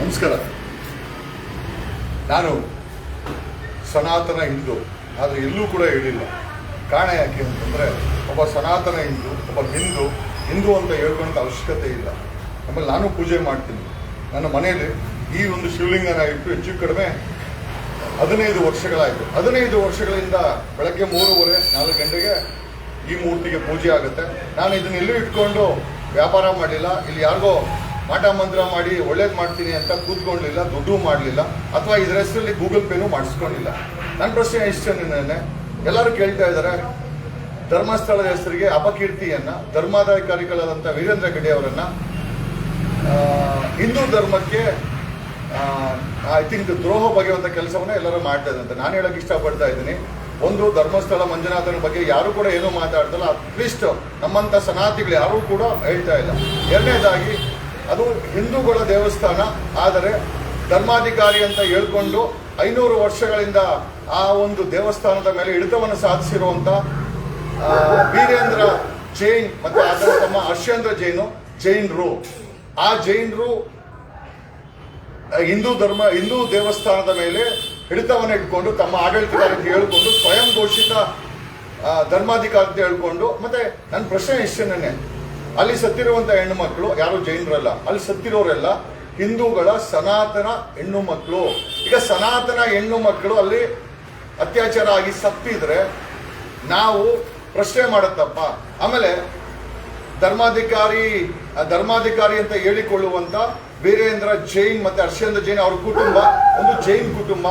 ನಮಸ್ಕಾರ. ನಾನು ಸನಾತನ ಹಿಂದೂ, ಆದರೆ ಎಲ್ಲೂ ಕೂಡ ಹೇಳಿಲ್ಲ. ಕಾರಣ ಯಾಕೆ ಅಂತಂದರೆ, ಒಬ್ಬ ಸನಾತನ ಹಿಂದೂ, ಒಬ್ಬ ಹಿಂದು, ಹಿಂದೂ ಅಂತ ಹೇಳ್ಕೊಂತ ಅವಶ್ಯಕತೆ ಇಲ್ಲ. ಆಮೇಲೆ ನಾನು ಪೂಜೆ ಮಾಡ್ತೀನಿ. ನನ್ನ ಮನೆಯಲ್ಲಿ ಈ ಒಂದು ಶಿವಲಿಂಗನ ಇಟ್ಟು ಹೆಚ್ಚು ಕಡಿಮೆ ಹದಿನೈದು ವರ್ಷಗಳಾಯಿತು. ಹದಿನೈದು ವರ್ಷಗಳಿಂದ ಬೆಳಗ್ಗೆ ಮೂರುವರೆ, ನಾಲ್ಕು ಗಂಟೆಗೆ ಈ ಮೂರ್ತಿಗೆ ಪೂಜೆ ಆಗುತ್ತೆ. ನಾನು ಇದನ್ನ ಎಲ್ಲೂ ಇಟ್ಕೊಂಡು ವ್ಯಾಪಾರ ಮಾಡಲಿಲ್ಲ ಇಲ್ಲಿ ಯಾರಿಗೋ ಮಾಟ ಮಂತ್ರ ಮಾಡಿ ಒಳ್ಳೇದು ಮಾಡ್ತೀನಿ ಅಂತ ಕೂತ್ಕೊಳ್ಲಿಲ್ಲ ದುಡ್ಡು ಮಾಡಲಿಲ್ಲ, ಅಥವಾ ಇದರ ಹೆಸರಲ್ಲಿ ಗೂಗಲ್ ಪೇನೂ ಮಾಡಿಸ್ಕೊಂಡಿಲ್ಲ. ನನ್ನ ಪ್ರಶ್ನೆ ಇಷ್ಟು ನಿನ್ನೆ, ಎಲ್ಲರೂ ಕೇಳ್ತಾ ಇದ್ದಾರೆ, ಧರ್ಮಸ್ಥಳದ ಹೆಸರಿಗೆ ಅಪಕೀರ್ತಿಯನ್ನು ಧರ್ಮಾಧಿಕಾರಿಗಳಾದಂಥ ವೀರೇಂದ್ರ ಗಡ್ಡೆ ಅವರನ್ನು ಹಿಂದೂ ಧರ್ಮಕ್ಕೆ ಐ ಥಿಂಕ್ ದ್ರೋಹ ಬಗೆಯುವಂಥ ಕೆಲಸವನ್ನ ಎಲ್ಲರೂ ಮಾಡ್ತಾ ಇದ್ದಂತೆ ನಾನು ಹೇಳೋಕ್ಕೆ ಇಷ್ಟಪಡ್ತಾ ಇದ್ದೀನಿ. ಒಂದು ಧರ್ಮಸ್ಥಳ ಮಂಜುನಾಥನ ಬಗ್ಗೆ ಯಾರು ಕೂಡ ಏನೂ ಮಾತಾಡ್ತಲ್ಲ ಅಟ್ಲೀಸ್ಟ್ ನಮ್ಮಂಥ ಸನಾತಿಗಳು ಯಾರೂ ಕೂಡ ಹೇಳ್ತಾ ಇಲ್ಲ. ಎರಡನೇದಾಗಿ, ಅದು ಹಿಂದೂಗಳ ದೇವಸ್ಥಾನ, ಆದರೆ ಧರ್ಮಾಧಿಕಾರಿ ಅಂತ ಹೇಳ್ಕೊಂಡು ಐನೂರು ವರ್ಷಗಳಿಂದ ಆ ಒಂದು ದೇವಸ್ಥಾನದ ಮೇಲೆ ಹಿಡಿತವನ್ನು ಸಾಧಿಸಿರುವಂಥ ವೀರೇಂದ್ರ ಜೈನ್ ಮತ್ತು ಅದರ ತಮ್ಮ ಹರ್ಷೇಂದ್ರ ಜೈನು ಜೈನರು ಆ ಜೈನರು ಹಿಂದೂ ಧರ್ಮ, ಹಿಂದೂ ದೇವಸ್ಥಾನದ ಮೇಲೆ ಹಿಡಿತವನ್ನು ಇಟ್ಕೊಂಡು ತಮ್ಮ ಆಡಳಿತಗಾರ ಅಂತ ಹೇಳ್ಕೊಂಡು ಸ್ವಯಂ ಘೋಷಿತ ಧರ್ಮಾಧಿಕಾರಿ ಅಂತ ಹೇಳ್ಕೊಂಡು, ಮತ್ತೆ ನನ್ನ ಪ್ರಶ್ನೆ ಇಷ್ಟೇನೆ ಅಲ್ಲಿ ಸತ್ತಿರುವಂತ ಹೆಣ್ಣು ಮಕ್ಕಳು, ಯಾರು ಜೈನರಲ್ಲ, ಅಲ್ಲಿ ಸತ್ತಿರೋರೆಲ್ಲ ಹಿಂದೂಗಳ ಸನಾತನ ಹೆಣ್ಣು ಮಕ್ಕಳು. ಈಗ ಸನಾತನ ಹೆಣ್ಣು ಮಕ್ಕಳು ಅಲ್ಲಿ ಅತ್ಯಾಚಾರ ಆಗಿ ಸತ್ತಿದ್ರೆ ನಾವು ಪ್ರಶ್ನೆ ಮಾಡುತ್ತಪ್ಪ. ಆಮೇಲೆ ಧರ್ಮಾಧಿಕಾರಿ ಧರ್ಮಾಧಿಕಾರಿ ಅಂತ ಹೇಳಿಕೊಳ್ಳುವಂತ ವೀರೇಂದ್ರ ಜೈನ್ ಮತ್ತೆ ಹರ್ಷೇಂದ್ರ ಜೈನ್ ಅವ್ರ ಕುಟುಂಬ, ಒಂದು ಜೈನ್ ಕುಟುಂಬ.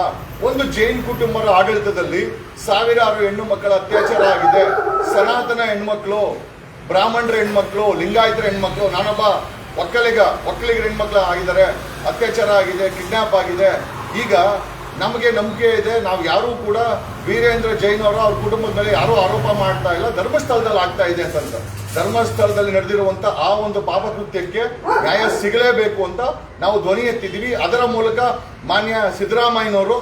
ಒಂದು ಜೈನ್ ಕುಟುಂಬದ ಆಡಳಿತದಲ್ಲಿ ಸಾವಿರಾರು ಹೆಣ್ಣು ಮಕ್ಕಳ ಅತ್ಯಾಚಾರ ಆಗಿದೆ. ಸನಾತನ ಹೆಣ್ಮಕ್ಳು, ಬ್ರಾಹ್ಮಣರ ಹೆಣ್ಮಕ್ಳು, ಲಿಂಗಾಯತರ ಹೆಣ್ಮಕ್ಳು, ನಾನೊಬ್ಬ ಒಕ್ಕಲಿಗ, ಒಕ್ಕಲಿಗರ ಹೆಣ್ಮಕ್ಳು ಆಗಿದ್ದಾರೆ. ಅತ್ಯಾಚಾರ ಆಗಿದೆ, ಕಿಡ್ನಾಪ್ ಆಗಿದೆ. ಈಗ ನಮಗೆ ನಂಬಿಕೆ ಇದೆ. ನಾವು ಯಾರೂ ಕೂಡ ವೀರೇಂದ್ರ ಜೈನ್ ಅವರು ಅವ್ರ ಕುಟುಂಬದ ಮೇಲೆ ಯಾರೂ ಆರೋಪ ಮಾಡ್ತಾ ಇಲ್ಲ. ಧರ್ಮಸ್ಥಳದಲ್ಲಿ ಆಗ್ತಾ ಇದೆ ಅಂತಂತ ಧರ್ಮಸ್ಥಳದಲ್ಲಿ ನಡೆದಿರುವಂತ ಆ ಒಂದು ಪಾಪಕೃತ್ಯಕ್ಕೆ ನ್ಯಾಯ ಸಿಗಲೇಬೇಕು ಅಂತ ನಾವು ಧ್ವನಿ ಎತ್ತಿದ್ದೀವಿ. ಅದರ ಮೂಲಕ ಮಾನ್ಯ ಸಿದ್ದರಾಮಯ್ಯನವರು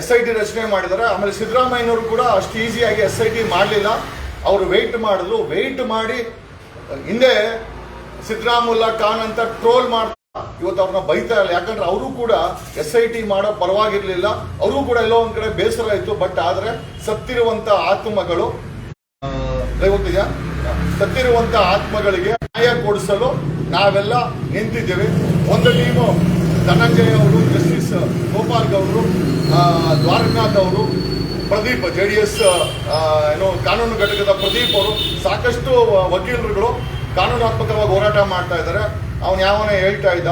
ಎಸ್ ಐ ಟಿ ರಚನೆ ಮಾಡಿದ್ದಾರೆ. ಆಮೇಲೆ ಸಿದ್ದರಾಮಯ್ಯನವರು ಕೂಡ ಅಷ್ಟು ಈಸಿಯಾಗಿ ಎಸ್ ಐ ಟಿ ಮಾಡಲಿಲ್ಲ. ಅವರು ವೆಯ್ಟ್ ಮಾಡಿದ್ರು. ವೆಯ್ಟ್ ಮಾಡಿ ಹಿಂದೆ ಸಿದ್ದರಾಮುಲ್ಲಾ ಖಾನ್ ಅಂತ ಟ್ರೋಲ್ ಮಾಡ್ತಾ ಇವತ್ತು ಅವ್ರನ್ನ ಬೈತಾ ಇಲ್ಲ. ಯಾಕಂದ್ರೆ ಅವರು ಕೂಡ ಎಸ್ ಐ ಟಿ ಮಾಡೋ ಪರವಾಗಿರ್ಲಿಲ್ಲ. ಅವರು ಕೂಡ ಎಲ್ಲೋ ಒಂದ್ ಕಡೆ ಬೇಸರ ಆಯ್ತು ಬಟ್ ಆದ್ರೆ ಸತ್ತಿರುವಂತ ಆತ್ಮಗಳು ಲೈವ್ ಸತ್ತಿರುವಂತ ಆತ್ಮಗಳಿಗೆ ನ್ಯಾಯ ಕೊಡಿಸಲು ನಾವೆಲ್ಲ ನಿಂತಿದ್ದೇವೆ. ಒಂದು ಟೀಮು ಧನಂಜಯ ಅವರು, ಜಸ್ಟಿಸ್ ಗೋಪಾಲ್ ಗೌಡರು ದ್ವಾರಕನಾಥ್ ಅವರು, ಪ್ರದೀಪ್, ಜೆ ಡಿ ಎಸ್ ಏನು ಕಾನೂನು ಘಟಕದ ಪ್ರದೀಪ್ ಅವರು, ಸಾಕಷ್ಟು ವಕೀಲರುಗಳು ಕಾನೂನಾತ್ಮಕವಾಗಿ ಹೋರಾಟ ಮಾಡ್ತಾ ಇದ್ದಾರೆ. ಅವನು ಯಾವನ ಹೇಳ್ತಾ ಇದ್ದ.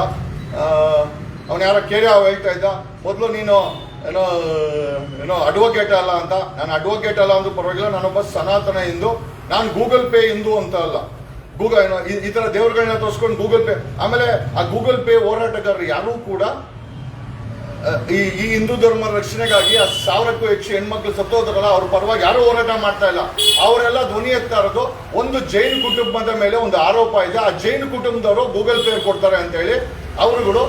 ಅವನು ಯಾರೋ ಕೇಳಿ ಅವ ಹೇಳ್ತಾ ಇದ್ದ. ಮೊದಲು ನೀನು ಏನೋ ಏನೋ ಅಡ್ವೊಕೇಟ್ ಅಲ್ಲ ಅಂತ. ನಾನು ಅಡ್ವೊಕೇಟ್ ಅಲ್ಲ ಅಂದ್ರೂ ಪರವಾಗಿಲ್ಲ ನಾನೊಬ್ಬ ಸನಾತನ ಹಿಂದೂ. ನಾನು ಗೂಗಲ್ ಪೇ ಹಿಂದೂ ಅಂತ ಅಲ್ಲ. ಗೂಗಲ್ ಏನೋ ಈ- ಥರ ದೇವ್ರುಗಳನ್ನ ತೋರಿಸ್ಕೊಂಡು ಗೂಗಲ್ ಪೇ ಆಮೇಲೆ ಆ ಗೂಗಲ್ ಪೇ ಹೋರಾಟಗಾರರು ಯಾರೂ ಕೂಡ ಈ ಈ ಹಿಂದೂ ಧರ್ಮ ರಕ್ಷಣೆಗಾಗಿ ಆ ಸಾವಿರಕ್ಕೂ ಹೆಚ್ಚು ಹೆಣ್ಮಕ್ಳು ಸತ್ತೋದ್ರಲ್ಲ, ಅವ್ರ ಪರವಾಗಿ ಯಾರು ಹೋರಾಟ ಮಾಡ್ತಾ ಇಲ್ಲ. ಅವರೆಲ್ಲ ಧ್ವನಿ ಎತ್ತಾ ಇರೋದು, ಒಂದು ಜೈನ್ ಕುಟುಂಬದ ಮೇಲೆ ಒಂದು ಆರೋಪ ಇದೆ. ಆ ಜೈನ್ ಕುಟುಂಬದವರು ಗೂಗಲ್ ಪೇರ್ ಕೊಡ್ತಾರೆ ಅಂತ ಹೇಳಿ ಅವರುಗಳು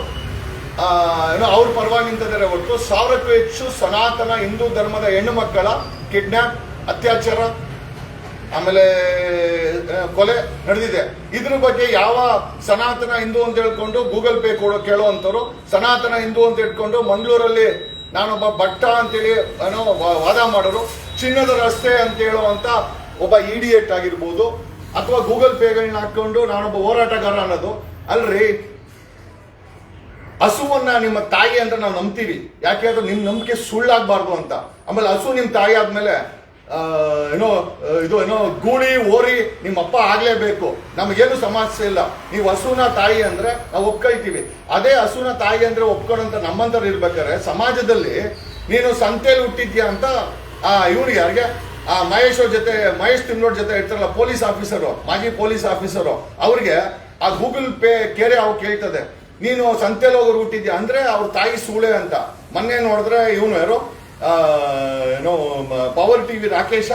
ಏನೋ ಅವ್ರ ಪರವಾಗಿ ನಿಂತಿದ್ದಾರೆ ಹೊರತು. ಸಾವಿರಕ್ಕೂ ಹೆಚ್ಚು ಸನಾತನ ಹಿಂದೂ ಧರ್ಮದ ಹೆಣ್ಣು ಮಕ್ಕಳ ಕಿಡ್ನಾಪ್, ಅತ್ಯಾಚಾರ ಆಮೇಲೆ ಕೊಲೆ ನಡೆದಿದೆ. ಇದ್ರ ಬಗ್ಗೆ ಯಾವ ಸನಾತನ ಹಿಂದೂ ಅಂತ ಹೇಳ್ಕೊಂಡು ಗೂಗಲ್ ಪೇ ಕೊಡೋ, ಕೇಳೋವಂಥವ್ರು ಸನಾತನ ಹಿಂದೂ ಅಂತ ಇಟ್ಕೊಂಡು ಮಂಗಳೂರಲ್ಲಿ ನಾನೊಬ್ಬ ಭಟ್ಟ ಅಂತೇಳಿ, ಏನೋ ವಾದ ಮಾಡೋರು, ಚಿನ್ನದ ರಸ್ತೆ ಅಂತ ಹೇಳುವಂತ ಒಬ್ಬ ಇಡಿಯೇಟ್ ಆಗಿರ್ಬೋದು, ಅಥವಾ ಗೂಗಲ್ ಪೇಗಳನ್ನ ಹಾಕೊಂಡು ನಾನೊಬ್ಬ ಹೋರಾಟಗಾರ ಅನ್ನೋದು. ಅಲ್ರಿ? ಹಸುವನ್ನ ನಿಮ್ಮ ತಾಯಿ ಅಂತ ನಾವು ನಂಬ್ತೀವಿ. ಯಾಕೆ? ಅದು ನಿಮ್ ನಂಬಿಕೆ ಸುಳ್ಳಾಗಬಾರ್ದು ಅಂತ. ಆಮೇಲೆ ಹಸು ನಿಮ್ ತಾಯಿ ಆದ್ಮೇಲೆ ಏನೋ ಇದು ಏನೋ ಗೂಳಿ ಓರಿ ನಿಮ್ಮ ಅಪ್ಪ ಆಗ್ಲೇಬೇಕು. ನಮಗೇನು ಸಮಸ್ಯೆ ಇಲ್ಲ. ನೀವು ಹಸುನ ತಾಯಿ ಅಂದ್ರೆ ನಾವು ಒಪ್ಕೊಳ್ತೀವಿ. ಅದೇ ಹಸುನ ತಾಯಿ ಅಂದ್ರೆ ಒಪ್ಕೊಳ್ಳೋಂತ ನಮ್ಮಂತವ್ರು ಇರ್ಬೇಕಾದ್ರೆ ಸಮಾಜದಲ್ಲಿ ನೀನು ಸಂತೆಯಲ್ಲಿ ಹುಟ್ಟಿದ್ಯಾ ಅಂತ, ಆ ಇವ್ರಿಗೆ ಯಾರಿಗೆ? ಆ, ಮಹೇಶ್ ಜೊತೆ, ಮಹೇಶ್ ತಿಮ್ನೋಡ್ ಜೊತೆ ಇರ್ತಾರಲ್ಲ ಪೊಲೀಸ್ ಆಫೀಸರು, ಮಾಜಿ ಪೊಲೀಸ್ ಆಫೀಸರು, ಅವ್ರಿಗೆ ಆ ಗೂಗಲ್ ಪೇ ಕೇರೆ ಅವ್ರು ಕೇಳ್ತದೆ. ನೀನು ಸಂತೆಯಲ್ಲಿ ಹೋಗೋರು ಹುಟ್ಟಿದ್ಯಾ ಅಂದ್ರೆ ಅವ್ರ ತಾಯಿ ಸೂಳೆ ಅಂತ. ಮೊನ್ನೆ ನೋಡಿದ್ರೆ ಇವನು ಯಾರು? ಏನೋ ಪವರ್ ಟಿವಿ ರಾಕೇಶ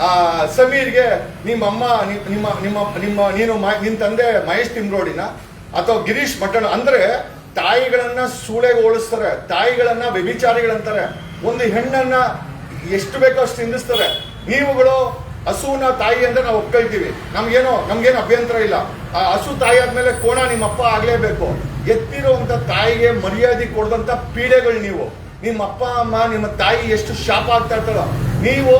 ಆ, ಸಮೀರ್ಗೆ ನಿಮ್ಮಮ್ಮ ಅಮ್ಮ ನಿಮ್ಮ ನಿಮ್ಮ ನಿಮ್ಮ ನೀನು ನಿನ್ನ ನಿನ್ ತಂದೆ ಮಹೇಶ್ ತಿಮ್ರೋಡಿನ ಅಥವಾ ಗಿರೀಶ್ ಮಠಣ ಅಂದ್ರೆ ತಾಯಿಗಳನ್ನ ಸೂಳೆಗೆ ಹೋಲಿಸ್ತಾರೆ ತಾಯಿಗಳನ್ನ ವ್ಯಭಿಚಾರಿಗಳಂತಾರೆ ಒಂದು ಹೆಣ್ಣನ್ನ ಎಷ್ಟು ಬೇಕೋ ಅಷ್ಟು ನಿಂದಿಸ್ತಾರೆ ನೀವುಗಳು ಹಸುವಿನ ತಾಯಿ ಅಂದ್ರೆ ನಾವು ಒಪ್ಕೊಳ್ತೀವಿ. ನಮ್ಗೇನೋ ನಮ್ಗೇನು ಅಭ್ಯಂತರ ಇಲ್ಲ. ಆ ಹಸು ತಾಯಿ ಆದ್ಮೇಲೆ ಕೋಣ ನಿಮ್ಮಪ್ಪ ಆಗ್ಲೇಬೇಕು. ಎತ್ತಿರುವಂತ ತಾಯಿಗೆ ಮರ್ಯಾದೆ ಕೊಡದಂತ ಪೀಡೆಗಳು ನೀವು. ನಿಮ್ಮ ಅಪ್ಪ ಅಮ್ಮ, ನಿಮ್ಮ ತಾಯಿ ಎಷ್ಟು ಶಾಪ ಆಗ್ತಾ ಇರ್ತಾರೋ, ನೀವು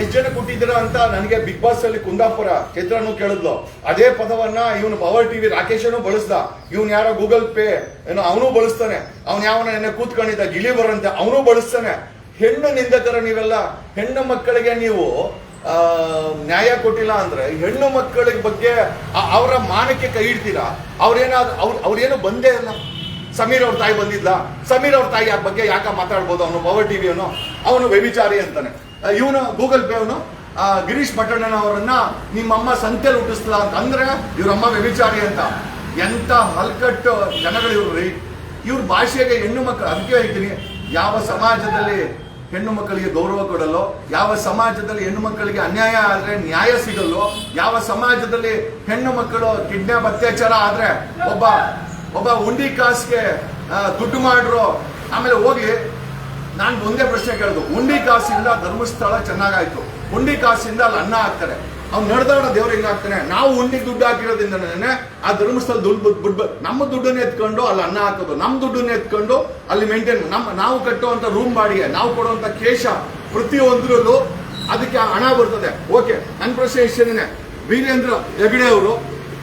ಎಷ್ಟು ಜನ ಕೊಟ್ಟಿದ್ದೀರ ಅಂತ ನನಗೆ ಬಿಗ್ ಬಾಸ್ ಅಲ್ಲಿ ಕುಂದಾಪುರ ಚಿತ್ರನು ಕೇಳಿದ್ಲು. ಅದೇ ಪದವನ್ನ ಇವನು ಪವರ್ ಟಿವಿ ರಾಕೇಶನು ಬಳಸ್ದ. ಇವನು ಯಾರೋ ಗೂಗಲ್ ಪೇ ಏನೋ ಅವನು ಬಳಸ್ತಾನೆ. ಅವ್ನು ಯಾವನ ನೆನ್ನೆ ಕೂತ್ಕೊಂಡಿದ್ದ ಗಿಳಿ ಬರಂತೆ ಅವನು ಬಳಸ್ತಾನೆ. ಹೆಣ್ಣು ನಿಂದಕರ ನೀವೆಲ್ಲ, ಹೆಣ್ಣು ಮಕ್ಕಳಿಗೆ ನೀವು ನ್ಯಾಯ ಕೊಟ್ಟಿಲ್ಲ ಅಂದ್ರೆ ಹೆಣ್ಣು ಮಕ್ಕಳಿಗೆ ಬಗ್ಗೆ ಅವರ ಮಾನಕ್ಕೆ ಕೈ ಇಡ್ತೀರಾ? ಅವ್ರೇನಾದ್ರು ಅವ್ರು ಅವ್ರೇನು ಬಂದೇ ಇಲ್ಲ. ಸಮೀರ್ ಅವ್ರ ತಾಯಿ ಬಂದಿದ್ಲ? ಸಮೀರ್ ಅವ್ರ ತಾಯಿ ಆ ಬಗ್ಗೆ ಯಾಕೆ ಮಾತಾಡ್ಬೋದು ಅವನು ಪವರ್ ಟಿವಿ ಅವನು? ಅವನು ವ್ಯಭಿಚಾರಿ ಅಂತಾನೆ. ಇವನು ಗೂಗಲ್ ಪೇ ಅವನು? ಗಿರೀಶ್ ಭಟ್ಟಣ್ಣನ ಅವರನ್ನ ನಿಮ್ಮಮ್ಮ ಸಂತೆಯಲ್ಲಿ ಹುಟ್ಟಿಸ್ಲ ಅಂತ. ಅಂದ್ರೆ ಇವ್ರಮ್ಮ ವ್ಯಭಿಚಾರಿ ಅಂತ. ಎಂತ ಹಲ್ಕಟ್ಟು ಜನಗಳು ಇವ್ರು ಇವ್ರ ಭಾಷೆಗೆ ಹೆಣ್ಣು ಮಕ್ಕಳು ಅದಕ್ಕೆ ಹೇಳ್ತೀನಿ, ಯಾವ ಸಮಾಜದಲ್ಲಿ ಹೆಣ್ಣು ಮಕ್ಕಳಿಗೆ ಗೌರವ ಕೊಡಲ್ಲೋ, ಯಾವ ಸಮಾಜದಲ್ಲಿ ಹೆಣ್ಣು ಮಕ್ಕಳಿಗೆ ಅನ್ಯಾಯ ಆದ್ರೆ ನ್ಯಾಯ ಸಿಗಲ್ಲೋ, ಯಾವ ಸಮಾಜದಲ್ಲಿ ಹೆಣ್ಣು ಮಕ್ಕಳು ಕಿಡ್ನಾಪ್ ಅತ್ಯಾಚಾರ ಆದ್ರೆ ಒಬ್ಬ ಒಬ್ಬ ಉಂಡಿ ಕಾಸ್ಗೆ ದುಡ್ಡು ಮಾಡ್ರು, ಆಮೇಲೆ ಹೋಗಿ ನಾನು ಒಂದೇ ಪ್ರಶ್ನೆ ಕೇಳಿದ್ರು ಉಂಡಿ ಕಾಸಿಂದ ಧರ್ಮಸ್ಥಳ ಚೆನ್ನಾಗಾಯ್ತು. ಉಂಡಿ ಕಾಸಿಂದ ಅಲ್ಲಿ ಅನ್ನ ಹಾಕ್ತಾರೆ. ಅವ್ನು ನಡೆದಾಡ ದೇವ್ರು ಹೆಂಗಾಗ್ತಾನೆ ನಾವು ಉಂಡಿಗೆ ದುಡ್ಡು ಹಾಕಿರೋದ್ರಿಂದನೇ ಆ ಧರ್ಮಸ್ಥಳ ದುಡ್ಡು ದುಡ್ಡು ನಮ್ಮ ದುಡ್ಡನ್ನ ಎತ್ಕೊಂಡು ಅಲ್ಲಿ ಅನ್ನ ಹಾಕೋದು, ನಮ್ಮ ದುಡ್ಡನ್ನ ಎತ್ಕೊಂಡು ಅಲ್ಲಿ ಮೇಂಟೈನ್ ನಮ್ಮ ನಾವು ಕಟ್ಟುವಂಥ ರೂಮ್ ಬಾಡಿಗೆ, ನಾವು ಕೊಡುವಂತ ಕೇಶ ಪ್ರತಿಯೊಂದರಲ್ಲೂ ಅದಕ್ಕೆ ಹಣ ಬರ್ತದೆ. ಓಕೆ ನನ್ನ ಪ್ರಶ್ನೆ ಇಷ್ಟೇನೆ. ವೀರೇಂದ್ರ ಹೆಗಡೆ ಅವರು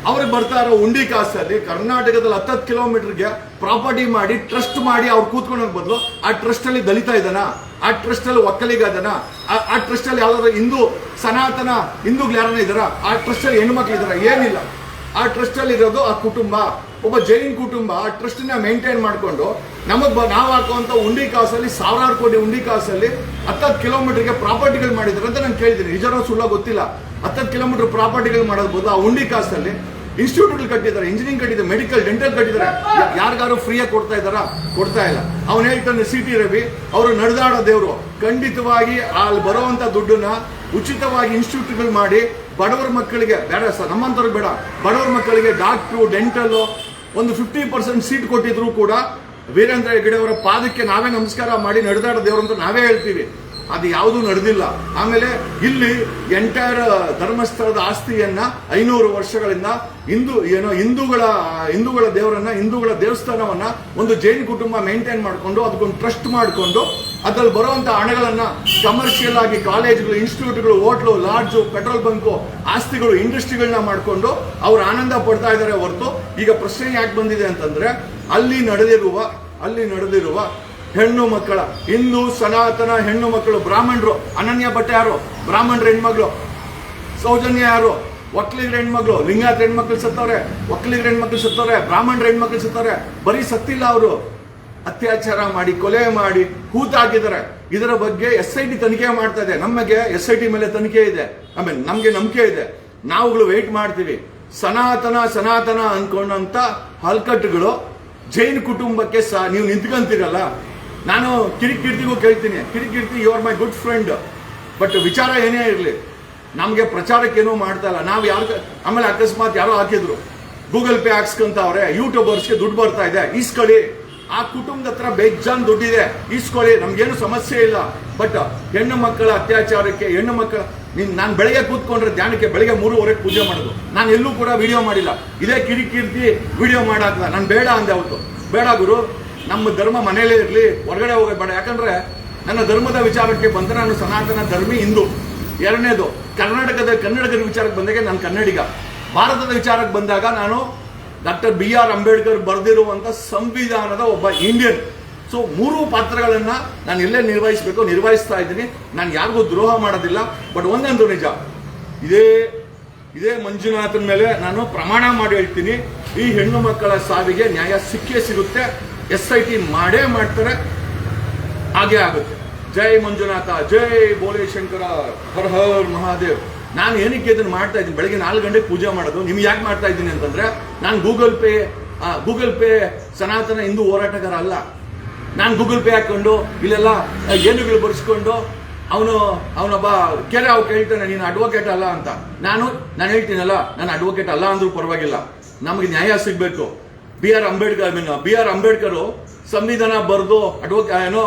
ಅವ್ರಿಗೆ ಬರ್ತಾ ಇರೋ ಉಂಡಿ ಕಾಸಲ್ಲಿ ಕರ್ನಾಟಕದಲ್ಲಿ ಹತ್ತತ್ತು ಕಿಲೋಮೀಟರ್ಗೆ ಪ್ರಾಪರ್ಟಿ ಮಾಡಿ ಟ್ರಸ್ಟ್ ಮಾಡಿ ಅವ್ರು ಕೂತ್ಕೊಳ್ಳೋ ಬದಲು, ಆ ಟ್ರಸ್ಟ್ ಅಲ್ಲಿ ದಲಿತ ಇದಾನ, ಆ ಟ್ರಸ್ಟ್ ಅಲ್ಲಿ ಒಕ್ಕಲಿಗ ಆ ಟ್ರಸ್ಟ್ ಅಲ್ಲಿ ಯಾವ್ದಾದ್ರು ಹಿಂದೂ ಸನಾತನ ಹಿಂದೂಗಳು ಯಾರನ್ನ ಇದಾರ, ಆ ಟ್ರಸ್ಟ್ ಅಲ್ಲಿ ಹೆಣ್ಮಕ್ಳು ಇದಾರ, ಏನಿಲ್ಲ. ಆ ಟ್ರಸ್ಟ್ ಅಲ್ಲಿ ಇರೋದು ಆ ಕುಟುಂಬ. ಒಬ್ಬ ಜೈನ್ ಕುಟುಂಬ ಆ ಟ್ರಸ್ಟ್ನ ಮೇಂಟೈನ್ ಮಾಡಿಕೊಂಡು ನಮಗೆ ನಾವು ಹಾಕುವಂಥ ಉಂಡಿ ಕಾಸಲ್ಲಿ ಸಾವಿರಾರು ಕೋಟಿ ಉಂಡಿ ಕಾಸಲ್ಲಿ ಹತ್ತತ್ತು ಕಿಲೋಮೀಟರ್ಗೆ ಪ್ರಾಪರ್ಟಿಗಳು ಮಾಡಿದ್ದಾರೆ ಅಂತ ನಾನು ಕೇಳಿದ್ದೀನಿ. ನಿಜನೋ ಸುಳ್ಳ ಗೊತ್ತಿಲ್ಲ. ಹತ್ತತ್ತು ಕಿಲೋಮೀಟರ್ ಪ್ರಾಪರ್ಟಿಗಳು ಮಾಡೋದು ಆ ಉಂಡಿ ಕಾಸಲ್ಲಿ. ಇನ್ಸ್ಟಿಟ್ಯೂಟ್ ಕಟ್ಟಿದ್ದಾರೆ ಇಂಜಿನಿಯರಿಂಗ್ ಕಟ್ಟಿದ್ದಾರೆ ಮೆಡಿಕಲ್ ಡೆಂಟಲ್ ಕಟ್ಟಿದ್ದಾರೆ. ಯಾರಿಗಾರು ಫ್ರೀಯಾಗಿ ಕೊಡ್ತಾ ಇದ್ದಾರ? ಕೊಡ್ತಾ ಇಲ್ಲ. ಅವನು ಹೇಳ್ತಾನೆ, ಸಿ ಟಿ ರವಿ, ಅವರು ನಡೆದಾಡೋ ದೇವರು. ಖಂಡಿತವಾಗಿ ಅಲ್ಲಿ ಬರುವಂತ ದುಡ್ಡನ್ನ ಉಚಿತವಾಗಿ ಇನ್ಸ್ಟಿಟ್ಯೂಟ್ಗಳು ಮಾಡಿ ಬಡವರ ಮಕ್ಕಳಿಗೆ, ಬೇಡ ಸರ್ ನಮ್ಮಂತವ್ರಿಗೆ ಬೇಡ. ಬಡವರ ಮಕ್ಕಳಿಗೆ ಡಾಕ್ಟ್ರು ಡೆಂಟಲ್ ಒಂದು ಫಿಫ್ಟಿ ಪರ್ಸೆಂಟ್ ಸೀಟ್ ಕೊಟ್ಟಿದ್ರು ಕೂಡ ವೀರೇಂದ್ರ ಹೆಗಡೆ ಅವರ ಪಾದಕ್ಕೆ ನಾವೇ ನಮಸ್ಕಾರ ಮಾಡಿ ನಡೆದಾಡೋ ದೇವರು ಅಂತ ನಾವೇ ಹೇಳ್ತೀವಿ. ಅದು ಯಾವುದೂ ನಡೆದಿಲ್ಲ. ಆಮೇಲೆ ಇಲ್ಲಿ ಎಂಟೈರ್ ಧರ್ಮಸ್ಥಳದ ಆಸ್ತಿಯನ್ನ ಐನೂರು ವರ್ಷಗಳಿಂದ ಹಿಂದೂ, ಏನೋ ಹಿಂದೂಗಳ ಹಿಂದೂಗಳ ದೇವರನ್ನ, ಹಿಂದೂಗಳ ದೇವಸ್ಥಾನವನ್ನ ಒಂದು ಜೈನ್ ಕುಟುಂಬ ಮೇಂಟೈನ್ ಮಾಡಿಕೊಂಡು, ಅದಕ್ಕೊಂದು ಟ್ರಸ್ಟ್ ಮಾಡಿಕೊಂಡು, ಅದ್ರಲ್ಲಿ ಬರುವಂತ ಹಣಗಳನ್ನ ಕಮರ್ಷಿಯಲ್ ಆಗಿ ಕಾಲೇಜ್ಗಳು ಇನ್ಸ್ಟಿಟ್ಯೂಟ್ಗಳು ಹೋಟ್ಲು ಲಾಡ್ಜು ಪೆಟ್ರೋಲ್ ಬಂಕು ಆಸ್ತಿಗಳು ಇಂಡಸ್ಟ್ರಿಗಳನ್ನ ಮಾಡಿಕೊಂಡು ಅವ್ರು ಆನಂದ ಪಡ್ತಾ ಇದ್ದಾರೆ ಹೊರತು ಈಗ ಪ್ರಶ್ನೆ ಯಾಕೆ ಬಂದಿದೆ ಅಂತಂದ್ರೆ ಅಲ್ಲಿ ನಡೆದಿರುವ ಅಲ್ಲಿ ನಡೆದಿರುವ ಹೆಣ್ಣು ಮಕ್ಕಳ, ಹಿಂದೂ ಸನಾತನ ಹೆಣ್ಣು ಮಕ್ಕಳು, ಬ್ರಾಹ್ಮಣರು, ಅನನ್ಯ ಭಟ್ಟ ಯಾರು? ಬ್ರಾಹ್ಮಣರ ಹೆಣ್ಮಗಳು. ಸೌಜನ್ಯ ಯಾರು? ಒಕ್ಕಲಿಗರ ಹೆಣ್ಮಗಳು. ಲಿಂಗಾಯತ ಹೆಣ್ಮಕ್ಳು ಸತ್ತವ್ರೆ ಒಕ್ಕಲಿಗರ ಹೆಣ್ಮಕ್ಳು ಸತ್ತವ್ರೆ, ಬ್ರಾಹ್ಮಣರ ಹೆಣ್ಮಕ್ಳು ಸತ್ತವ್ರೆ. ಬರೀ ಸತ್ತಿಲ್ಲ ಅವರು. ಅತ್ಯಾಚಾರ ಮಾಡಿ, ಕೊಲೆ ಮಾಡಿ, ಹೂತಾಕಿದ್ದಾರೆ. ಇದರ ಬಗ್ಗೆ ಎಸ್ ಐ ಟಿ ತನಿಖೆ ಮಾಡ್ತಾ ಇದೆ. ನಮಗೆ ಎಸ್ ಐ ಟಿ ಮೇಲೆ ತನಿಖೆ ಇದೆ. ಆಮೇಲೆ ನಮಗೆ ನಂಬಿಕೆ ಇದೆ. ನಾವುಗಳು ವೆಯ್ಟ್ ಮಾಡ್ತೀವಿ. ಸನಾತನ ಸನಾತನ ಅನ್ಕೊಂಡಂತ ಹಲ್ಕಟ್ಟುಗಳು ಜೈನ್ ಕುಟುಂಬಕ್ಕೆ ಸಹ, ನೀವು ನಿಂತ್ಕೊಂತೀರಲ್ಲ? ನಾನು ಕಿರಿಕಿರ್ತಿಗೂ ಕೇಳ್ತೀನಿ. ಕಿರಿಕಿರ್ತಿ you are my good friend but ವಿಚಾರ ಏನೇ ಇರಲಿ, ನಮಗೆ ಪ್ರಚಾರಕ್ಕೇನೂ ಮಾಡ್ತಾ ಇಲ್ಲ. ನಾವು ಯಾರು ಆಮೇಲೆ ಅಕಸ್ಮಾತ್ ಯಾರೋ ಹಾಕಿದ್ರು. ಗೂಗಲ್ ಪೇ ಹಾಕ್ಸ್ಕೊಂತವ್ರೆ ಯೂಟ್ಯೂಬರ್ಸ್ಗೆ ದುಡ್ಡು ಬರ್ತಾ ಇದೆ. ಈಸ್ಕೊಳ್ಳಿ. ಆ ಕುಟುಂಬದ ಹತ್ರ ಬೇಜಾನ್ ದುಡ್ಡಿದೆ. ಈಸ್ಕೊಳ್ಳಿ. ನಮ್ಗೇನು ಸಮಸ್ಯೆ ಇಲ್ಲ. ಬಟ್ ಹೆಣ್ಣು ಮಕ್ಕಳ ಅತ್ಯಾಚಾರಕ್ಕೆ, ಹೆಣ್ಣು ಮಕ್ಕಳ ನಿನ್, ನಾನು ಬೆಳಗ್ಗೆ ಕೂತ್ಕೊಂಡ್ರೆ ಧ್ಯಾನಕ್ಕೆ ಬೆಳಗ್ಗೆ ಮೂರುವರೆಗೆ ಪೂಜೆ ಮಾಡೋದು. ನಾನು ಎಲ್ಲೂ ಕೂಡ ವಿಡಿಯೋ ಮಾಡಿಲ್ಲ. ಇದೇ ಕಿರಿಕಿರ್ತಿ ವಿಡಿಯೋ ಮಾಡಾಕ್ಲ ನಾನು ಬೇಡ ಅಂದೆ ಅವತ್ತು. ಬೇಡ ಗುರು. ನಮ್ಮ ಧರ್ಮ ಮನೆಯಲ್ಲೇ ಇರಲಿ, ಹೊರಗಡೆ ಹೋಗಬೇಡ ಬೇಡ. ಯಾಕಂದ್ರೆ ನನ್ನ ಧರ್ಮದ ವಿಚಾರಕ್ಕೆ ಬಂದರೆ ನಾನು ಸನಾತನ ಧರ್ಮಿ ಹಿಂದೂ. ಎರಡನೇದು, ಕರ್ನಾಟಕದ ಕನ್ನಡಿಗರ ವಿಚಾರಕ್ಕೆ ಬಂದಾಗ ನಾನು ಕನ್ನಡಿಗ. ಭಾರತದ ವಿಚಾರಕ್ಕೆ ಬಂದಾಗ ನಾನು ಡಾಕ್ಟರ್ ಬಿ ಆರ್ ಅಂಬೇಡ್ಕರ್ ಬರೆದಿರುವಂಥ ಸಂವಿಧಾನದ ಒಬ್ಬ ಇಂಡಿಯನ್. ಸೊ ಮೂರು ಪಾತ್ರಗಳನ್ನ ನಾನು ಎಲ್ಲೇ ನಿರ್ವಹಿಸಬೇಕು, ನಿರ್ವಹಿಸ್ತಾ ಇದ್ದೀನಿ. ನಾನು ಯಾರಿಗೂ ದ್ರೋಹ ಮಾಡೋದಿಲ್ಲ ಬಟ್ ಒಂದೊಂದು ನಿಜ. ಇದೇ ಇದೇ ಮಂಜುನಾಥನ ಮೇಲೆ ನಾನು ಪ್ರಮಾಣ ಮಾಡಿ ಹೇಳ್ತೀನಿ. ಈ ಹೆಣ್ಣು ಮಕ್ಕಳ ಸಾವಿಗೆ ನ್ಯಾಯ ಸಿಕ್ಕೇ ಸಿಗುತ್ತೆ. ಎಸ್ ಐ ಟಿ ಮಾಡೇ ಮಾಡ್ತಾರೆ, ಹಾಗೆ ಆಗುತ್ತೆ. ಜೈ ಮಂಜುನಾಥ, ಜೈ ಬೋಲೆ ಶಂಕರ ಹರ್ ಹರ್ ಮಹಾದೇವ್. ನಾನು ಏನಕ್ಕೆ ಇದನ್ನು ಮಾಡ್ತಾ ಇದ್ದೀನಿ? ಬೆಳಗ್ಗೆ ನಾಲ್ಕು ಗಂಟೆಗೆ ಪೂಜೆ ಮಾಡೋದು. ನಿಮ್ಗೆ ಯಾಕೆ ಮಾಡ್ತಾ ಇದ್ದೀನಿ ಅಂತಂದ್ರೆ, ನಾನು ಗೂಗಲ್ ಪೇ ಗೂಗಲ್ ಪೇ ಸನಾತನ ಹಿಂದೂ ಹೋರಾಟಗಾರ ಅಲ್ಲ ನಾನು ಗೂಗಲ್ ಪೇ ಹಾಕೊಂಡು, ಇಲ್ಲೆಲ್ಲ ಏನುಗಳು ಬರೆಸ್ಕೊಂಡು, ಅವನು, ಅವನೊಬ್ಬ ಕೆರೆ ಅವ್ ಕೇಳ್ತಾನೆ, ನೀನು ಅಡ್ವೊಕೇಟ್ ಅಲ್ಲ ಅಂತ. ನಾನು ನಾನು ಹೇಳ್ತೀನಲ್ಲ, ನಾನು ಅಡ್ವೊಕೇಟ್ ಅಲ್ಲ ಅಂದ್ರೂ ಪರವಾಗಿಲ್ಲ. ನಮಗೆ ನ್ಯಾಯ ಸಿಗ್ಬೇಕು. B R Ambedkar I mean B R Ambedkar ಸಂವಿಧಾನ ಬರೆದು ಅಡ್ವೊಕೇ ಏನೋ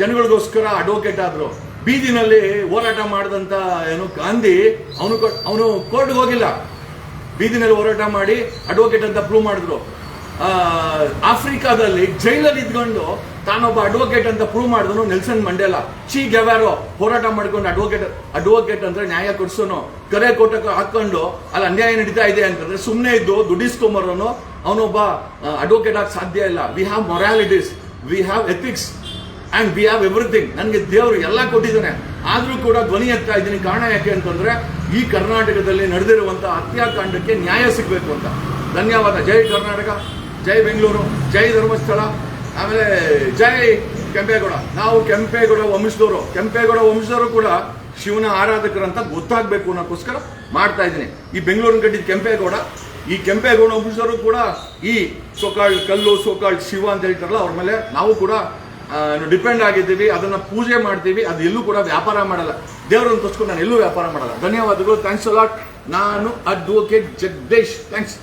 ಜನಗಳಿಗೋಸ್ಕರ ಅಡ್ವೊಕೇಟ್ ಆದ್ರು. ಬೀದಿನಲ್ಲಿ ಹೋರಾಟ ಮಾಡಿದಂತ, ಏನು, ಗಾಂಧಿ, ಅವನು ಅವನು ಕೋರ್ಟ್ಗೆ ಹೋಗಿಲ್ಲ. ಬೀದಿನಲ್ಲಿ ಹೋರಾಟ ಮಾಡಿ ಅಡ್ವೊಕೇಟ್ ಅಂತ ಪ್ರೂವ್ ಮಾಡಿದ್ರು. ಆಫ್ರಿಕಾದಲ್ಲಿ ಜೈಲಲ್ಲಿ ಇದ್ಕೊಂಡು ತಾನೊಬ್ಬ ಅಡ್ವೊಕೇಟ್ ಅಂತ ಪ್ರೂವ್ ಮಾಡಿದನು ನೆಲ್ಸನ್ ಮಂಡೇಲ. ಚಿ ಗೆವಾರೋ ಹೋರಾಟ ಮಾಡ್ಕೊಂಡು ಅಡ್ವೊಕೇಟ್ ಅಡ್ವೊಕೇಟ್ ಅಂದ್ರೆ ನ್ಯಾಯ ಕೊಡ್ಸೋನು. ಕರೆ ಕೋಟಕ್ಕೆ ಹಾಕೊಂಡು ಅಲ್ಲಿ ಅನ್ಯಾಯ ನಡೀತಾ ಇದೆ ಅಂತಂದ್ರೆ ಸುಮ್ಮನೆ ಇದ್ದು ದುಡ್ಡಿಸ್ಕೊಂಬರೋನು ಅವನೊಬ್ಬ ಅಡ್ವೊಕೇಟ್ ಆಗಿ ಸಾಧ್ಯ ಇಲ್ಲ. We have moralities we have ethics and we have everything ನನಗೆ ದೇವರು ಎಲ್ಲ ಕೊಟ್ಟಿದ್ದಾನೆ. ಆದರೂ ಕೂಡ ಧ್ವನಿ ಎತ್ತಾ ಇದ್ದೀನಿ. ಕಾರಣ ಯಾಕೆ ಅಂತಂದ್ರೆ, ಈ ಕರ್ನಾಟಕದಲ್ಲಿ ನಡೆದಿರುವಂಥ ಹತ್ಯಾಕಾಂಡಕ್ಕೆ ನ್ಯಾಯ ಸಿಗಬೇಕು ಅಂತ. ಧನ್ಯವಾದ. ಜೈ ಕರ್ನಾಟಕ, ಜೈ ಬೆಂಗಳೂರು, ಜೈ ಧರ್ಮಸ್ಥಳ, ಆಮೇಲೆ ಜೈ ಕೆಂಪೇಗೌಡ. ನಾವು ಕೆಂಪೇಗೌಡ ವಂಶದವರು. ಕೆಂಪೇಗೌಡ ವಂಶದವರು ಕೂಡ ಶಿವನ ಆರಾಧಕರಂತ ಗೊತ್ತಾಗಬೇಕು ಅನ್ನೋಕ್ಕೋಸ್ಕರ ಮಾಡ್ತಾ ಇದ್ದೀನಿ. ಈ ಬೆಂಗಳೂರಿನ ಕಟ್ಟಿದ ಕೆಂಪೇಗೌಡ ಈ ಕೆಂಪೇಗೌಡ ವಂಶದವರು ಕೂಡ ಈ ಸೋಕಾಳ್ ಕಲ್ಲು, ಸೋಕಾಳ್ ಶಿವ ಅಂತ ಹೇಳ್ತಾರಲ್ಲ, ಅವ್ರ ಮೇಲೆ ನಾವು ಕೂಡ ಡಿಪೆಂಡ್ ಆಗಿದ್ದೀವಿ, ಅದನ್ನ ಪೂಜೆ ಮಾಡ್ತೀವಿ, ಅದು ಎಲ್ಲೂ ಕೂಡ ವ್ಯಾಪಾರ ಮಾಡಲ್ಲ. ದೇವರನ್ನು ತೋರಿಸ್ಕೊಂಡು ನಾನು ಎಲ್ಲೂ ವ್ಯಾಪಾರ ಮಾಡಲ್ಲ. ಧನ್ಯವಾದಗಳು. ಥ್ಯಾಂಕ್ಸ್ ಅಲಾಟ್ ನಾನು ಅಡ್ವೊಕೇಟ್ ಜಗದೀಶ್ ಥ್ಯಾಂಕ್ಸ್